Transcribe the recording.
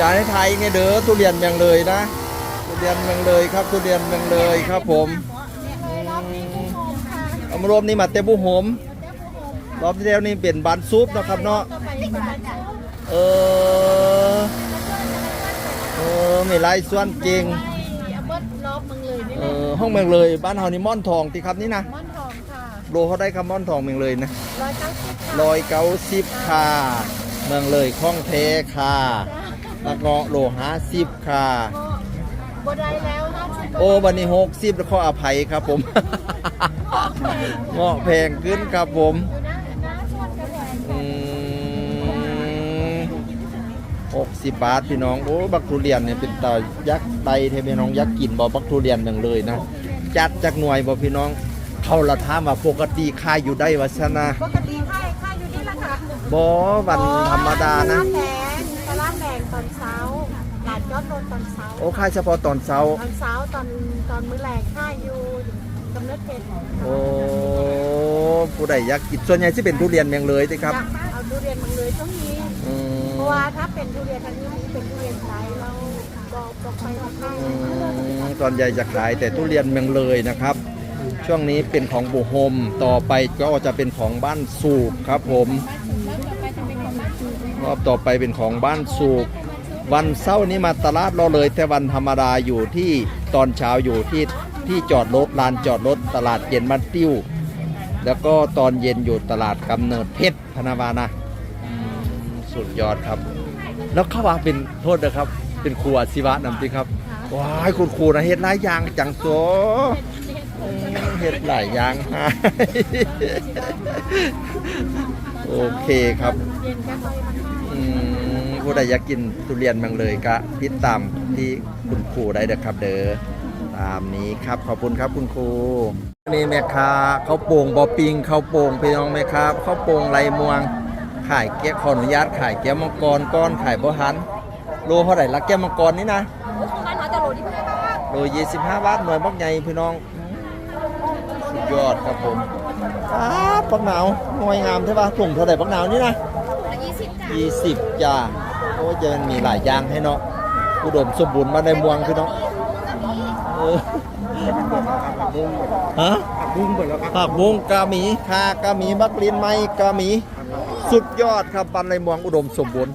จ่ายให้ไทยเนี่ยเด้อทุเรียนเมืองเลยนะทุเรียนเมืองเลยครับทุเรียนเมืองเลยครับผมเอามารวมนี่มาเต็มบุหมรอบที่แล้วนี่เป็นบานซุปเนาะครับเนาะเออเออไม่ไรส่วนเก่งเอาเบิดรอบมึงเลยนี่เอแหละอห้องเมืองเลย บ้านเฮานี่ม่อนทองที่ครับนี่นะม่อนทองค่ะโลเขาได้คำม่อนทองเมืองเลยนะร้อยเก้าสิบค่ะร้อยเก้าสิบค่ะเมืองเลยคล่องเทค่ะ แล้วก็โลห้าสิบค่ะก็บ่ได้แล้วห้าสิบโอ้วันนี้หกสิบแล้วขออภัยครับผม เงาะแพงขึ้นครับผมอยู่นะนะชวนกันแหวนอืมหกสิบบาทพี่น้อง โอ้บักทุเรียนเนี่ยเป็นตายักษ์ไตเทพี่น้องยักษ์กินบ่บักทุเรียนเมืองเลยนะ จัดจากหน่วยบ่พี่น้อง เขาละถามว่าปกติขายอยู่ได้วะชนะปกติค่ายค่ายอยู่นี่แหละค่ะบ่วันธรรมดานะ อนเช้าตลาดยอดโนนตอนเช้าโอ้ขายเฉพาะตอนเช้า ตอนเช้าตอนตอนมื้อแรกค่ายอยู่กำเนิดเพชรโอ้ผู้ใดอยากกินส่วนใหญ่ที่เป็นทุเรียนเมืองเลยติครับอยากเอาทุเรียนมึงเลยช่วงนี้ อืมเพราะว่าถ้าเป็นทุเรียนทางนี้เป็นทุเรียนไทยเราบอกบอกไปว่าค่ายอืมตอนใหญ่จะขายแต่ทุเรียนเมืองเลยนะครับ ช่วงนี้เป็นของบุโฮมต่อไปก็จะเป็นของบ้านสูบครับผม รอบต่อไปเป็นของบ้านสูบ วันเสาร์นี้มาตลาดเราเลย แต่วันธรรมดาอยู่ที่ตอนเช้าอยู่ที่ที่จอดรถลานจอดรถตลาดเย็นบ้านติ้ว แล้วก็ตอนเย็นอยู่ตลาดกำเนิดเพชรพนาวานะสุดยอดครับ แล้วเขาวาเป็นโทษนะครับ เป็นครูอาชีวะนำจริงครับว้ายคุณครูนะเฮ็ดหลายอย่างจังโซเฮ็ดหลายอย่างโอเคครับ ผู้ใดอยากกินทุเรียนเมืองเลยก็ติดตามที่คุณครูได้เด้อครับ เด้อตามนี้ครับขอบคุณครับคุณครูนี่แม่ค้าเขาวโป่งบอปิงเขาวโป่งพี่น้องแม่ค้าเขาวโป่งไรมวงขายเกี้ยขออนุญาตขายแก้วมังกรก้อนขายบ่หันโลเท่าไหร่ละแก้วมังกรนี่นะร้านาจะโลที่เพื่อนโลยี่สิบห้าบาทหน่วยบักใหญ่พี่น้องสุดยอดครับผมอ้าปักหนาวหน่วยงามใช่ปะถุงเท่าไหร่ปักหนาวนี่นะยี่สิบจ้ะยี่สิบจ้า โอ้ยยังมีหลายอย่างให้เนาะอุดมสมบูรณ์มาในมวงพี่น้องเออฮะบุ้งเปิดแล้วครับผักบุ้งกาหมีคากาหมีบักลินไม้กาหมี สุดยอดครับบันในมวงอุดมสมบูรณ์